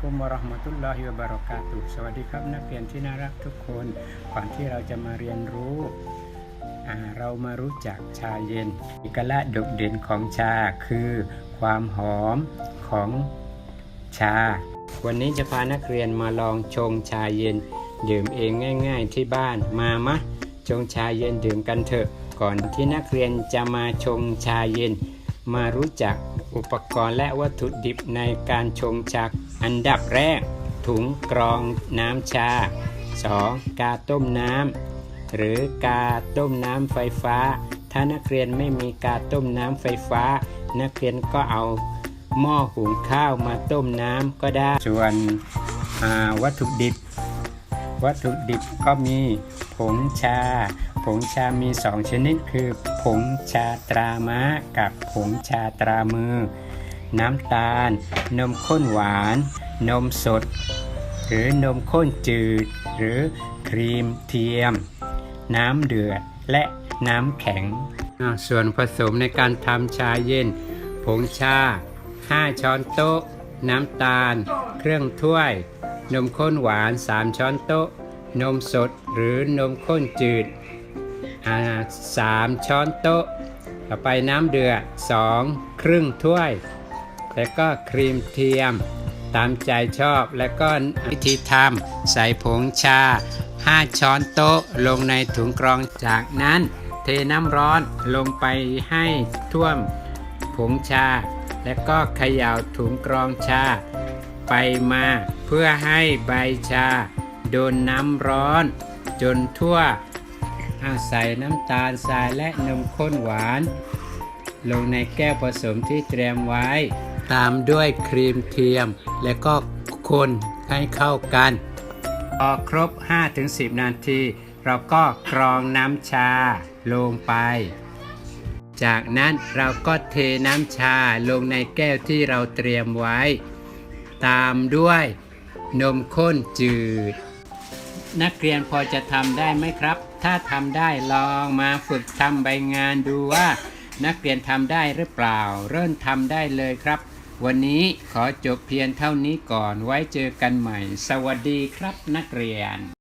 กุมวะราะห์มะตุลลอฮิวะบะเราะกาตุสวัสดีครับนักเรียนที่น่ารักทุกคน ก่อนที่เราจะมาเรียนรู้เรามารู้จักชาเย็นเอกลักษณ์โดดเด่นของชาคือความหอมของชา วันนี้จะพานักเรียนมาลองชงชาเย็น ดื่มเองง่าย ๆ ที่บ้านมามะชงชาเย็นดื่มกันเถอะ ก่อนที่นักเรียนจะมาชงชาเย็น มารู้จักอุปกรณ์และวัตถุดิบในการชงชาอันดับแรก ถุงกรองน้ำชา 2. กาต้มน้ำหรือกาต้มน้ำไฟฟ้า ถ้านักเรียนไม่มีกาต้มน้ำไฟฟ้า นักเรียนก็เอาหม้อหุงข้าวมาต้มน้ำก็ได้ ส่วนอ่าวัตถุดิบ วัตถุดิบก็มีผงชา ผงชามีสองชนิดคือ ผงชาตราม้ากับผงชาตรามือ น้ำตาล นมข้นหวาน นมสด หรือนมข้นจืด หรือครีมเทียม น้ำเดือดและน้ำแข็ง ส่วนผสมในการทำชาเย็น ผงชา 5 ช้อนโต๊ะ น้ำตาล เครื่องถ้วย นมข้นหวาน 3 ช้อนโต๊ะ นมสดหรือนมข้นจืด สามช้อนโต๊ะ ต่อไปน้ำเดือด2ครึ่งถ้วย แล้วก็ครีมเทียม ตามใจชอบแล้วก็วิธีทำใส่ผงชา 5 ช้อนโต๊ะลงในถุงกรองจากนั้น เทน้ำร้อนลงไปให้ท่วมผงชา แล้วก็เขย่าถุงกรองชา ไปมาเพื่อให้ใบชา โดนน้ำร้อน จนทั่ว อาใส่น้ำตาลทรายและนมข้นหวาน ลงในแก้วผสมที่เตรียมไว้ ตามด้วยครีมเทียม และก็คนให้เข้ากันพอครบ 5-10 นาที เราก็กรองน้ำชาลงไป จากนั้นเราก็เทน้ำชาลงในแก้วที่เราเตรียมไว้ ตามด้วยนมข้นจืด นักเรียนพอจะทำได้ไหมครับ ถ้าทำได้ลองมาฝึกทำใบงานดูว่านักเรียนทำได้หรือเปล่า เริ่มทำได้เลยครับ วันนี้ขอจบเพียงเท่านี้ก่อนไว้เจอกันใหม่ สวัสดีครับนักเรียน